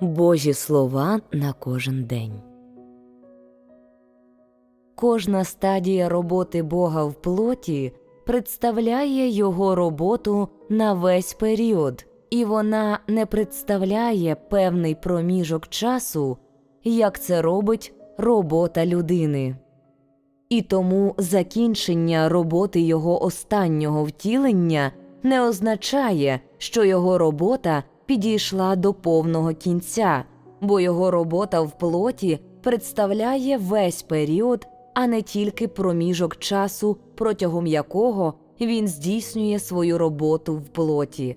Божі слова на кожен день. Кожна стадія роботи Бога в плоті представляє його роботу на весь період, і вона не представляє певний проміжок часу, як це робить робота людини. І тому закінчення роботи його останнього втілення не означає, що його робота підійшла до повного кінця, бо його робота в плоті представляє весь період, а не тільки проміжок часу, протягом якого він здійснює свою роботу в плоті.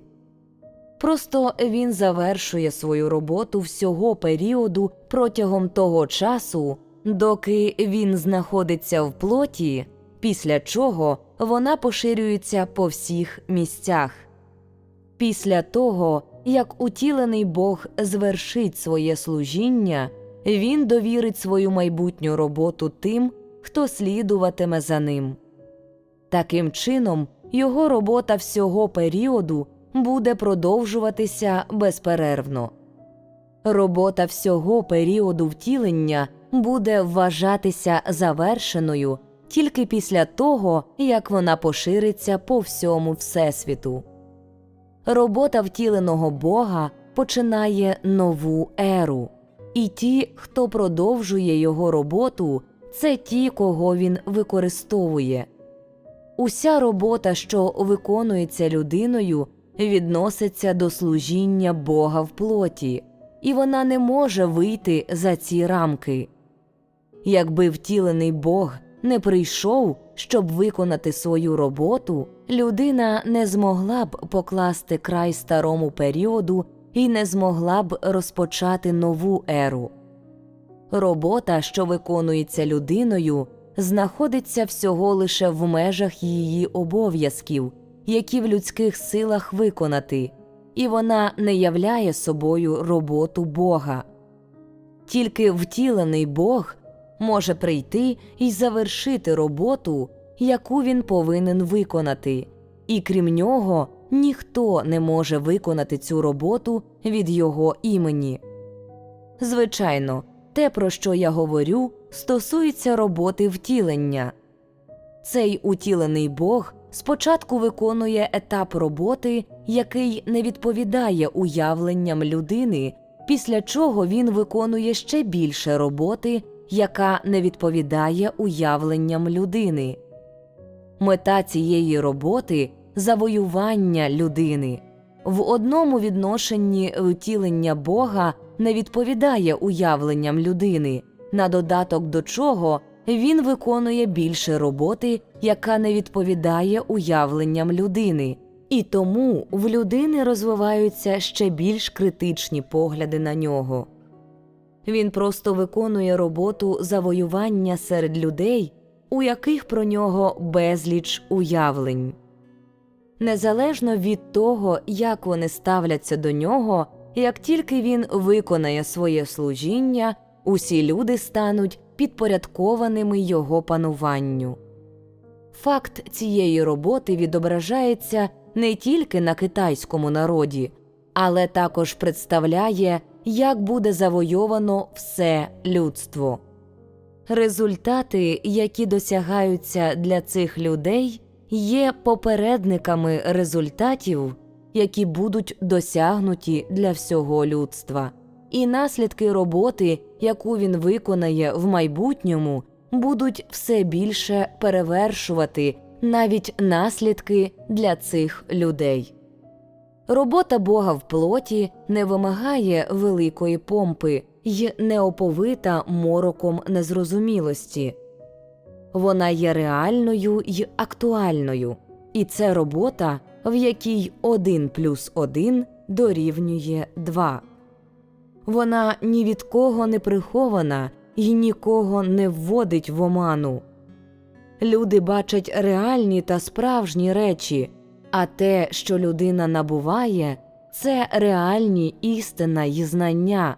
Просто він завершує свою роботу всього періоду протягом того часу, доки він знаходиться в плоті, після чого вона поширюється по всіх місцях. Після того, як утілений Бог звершить своє служіння, він довірить свою майбутню роботу тим, хто слідуватиме за ним. Таким чином, його робота всього періоду буде продовжуватися безперервно. Робота всього періоду втілення буде вважатися завершеною тільки після того, як вона пошириться по всьому Всесвіту. Робота втіленого Бога починає нову еру, і ті, хто продовжує його роботу, це ті, кого він використовує. Уся робота, що виконується людиною, відноситься до служіння Бога в плоті, і вона не може вийти за ці рамки. Якби втілений Бог не прийшов, щоб виконати свою роботу, людина не змогла б покласти край старому періоду і не змогла б розпочати нову еру. Робота, що виконується людиною, знаходиться всього лише в межах її обов'язків, які в людських силах виконати, і вона не являє собою роботу Бога. Тільки втілений Бог може прийти і завершити роботу, яку він повинен виконати, і крім нього ніхто не може виконати цю роботу від його імені. Звичайно, те, про що я говорю, стосується роботи втілення. Цей утілений Бог спочатку виконує етап роботи, який не відповідає уявленням людини, після чого він виконує ще більше роботи, яка не відповідає уявленням людини. Мета цієї роботи завоювання людини. В одному відношенні втілення Бога не відповідає уявленням людини, на додаток до чого він виконує більше роботи, яка не відповідає уявленням людини, і тому в людини розвиваються ще більш критичні погляди на нього. Він просто виконує роботу завоювання серед людей, у яких про нього безліч уявлень. Незалежно від того, як вони ставляться до нього, як тільки він виконає своє служіння, усі люди стануть підпорядкованими його пануванню. Факт цієї роботи відображається не тільки на китайському народі, але також представляє, як буде завойовано все людство. Результати, які досягаються для цих людей, є попередниками результатів, які будуть досягнуті для всього людства, і наслідки роботи, яку він виконає в майбутньому, будуть все більше перевершувати навіть наслідки для цих людей. Робота Бога в плоті не вимагає великої помпи й не оповита мороком незрозумілості. Вона є реальною й актуальною, і це робота, в якій 1 плюс 1 дорівнює 2. Вона ні від кого не прихована і нікого не вводить в оману. Люди бачать реальні та справжні речі, а те, що людина набуває, це реальні істина й знання.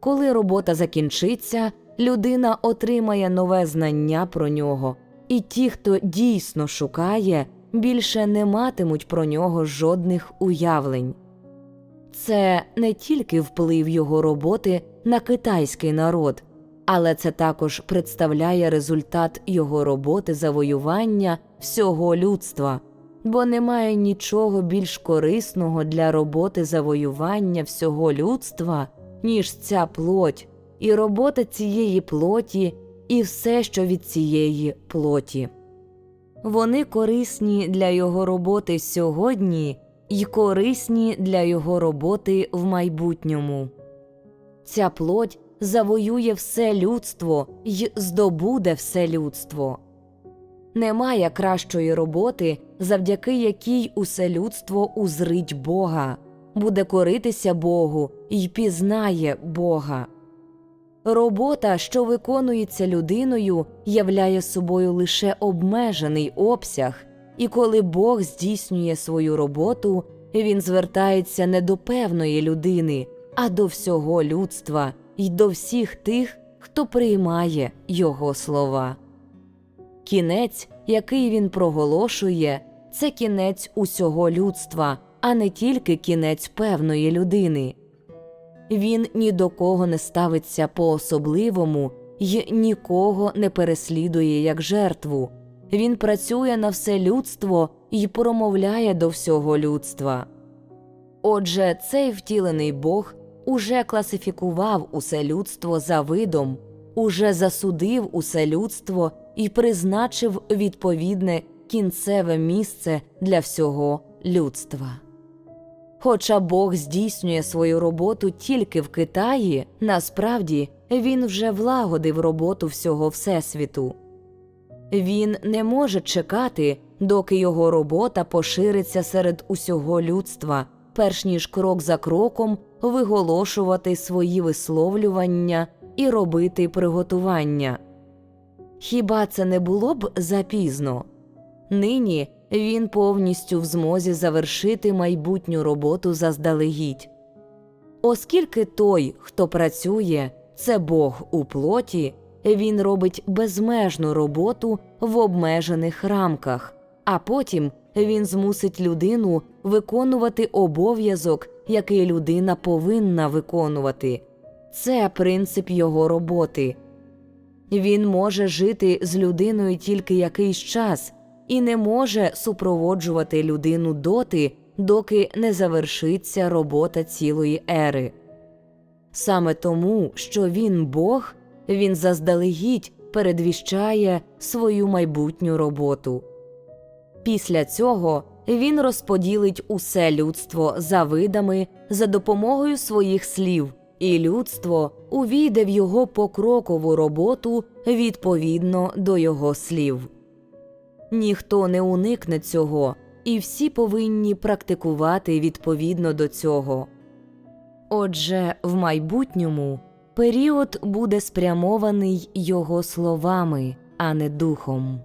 Коли робота закінчиться, людина отримає нове знання про нього, і ті, хто дійсно шукає, більше не матимуть про нього жодних уявлень. це не тільки вплив його роботи на китайський народ, але це також представляє результат його роботи завоювання всього людства, бо немає нічого більш корисного для роботи завоювання всього людства, ніж ця плоть, і робота цієї плоті, і все, що від цієї плоті. Вони корисні для його роботи сьогодні й корисні для його роботи в майбутньому. Ця плоть завоює все людство й здобуде все людство. Немає кращої роботи, завдяки якій усе людство узрить Бога, буде коритися Богу й пізнає Бога. Робота, що виконується людиною, являє собою лише обмежений обсяг, і коли Бог здійснює свою роботу, він звертається не до певної людини, а до всього людства і до всіх тих, хто приймає його слова. Кінець, який він проголошує, це кінець усього людства, а не тільки кінець певної людини. Він ні до кого не ставиться по особливому й нікого не переслідує як жертву. Він працює на все людство і промовляє до всього людства. Отже, цей втілений Бог уже класифікував усе людство за видом, уже засудив усе людство і призначив відповідне кінцеве місце для всього людства. Хоча Бог здійснює свою роботу тільки в Китаї, насправді він вже влагодив роботу всього Всесвіту. Він не може чекати, доки його робота пошириться серед усього людства, перш ніж крок за кроком виголошувати свої висловлювання і робити приготування. Хіба це не було б запізно? Нині він повністю в змозі завершити майбутню роботу заздалегідь. Оскільки той, хто працює, це Бог у плоті, він робить безмежну роботу в обмежених рамках, а потім він змусить людину виконувати обов'язок, який людина повинна виконувати. Це принцип його роботи. Він може жити з людиною тільки якийсь час і не може супроводжувати людину доти, доки не завершиться робота цілої ери. Саме тому, що він Бог, він заздалегідь передвіщає свою майбутню роботу. Після цього він розподілить усе людство за видами за допомогою своїх слів, і людство увійде в його покрокову роботу відповідно до його слів. Ніхто не уникне цього, і всі повинні практикувати відповідно до цього. Отже, в майбутньому період буде спрямований його словами, а не духом.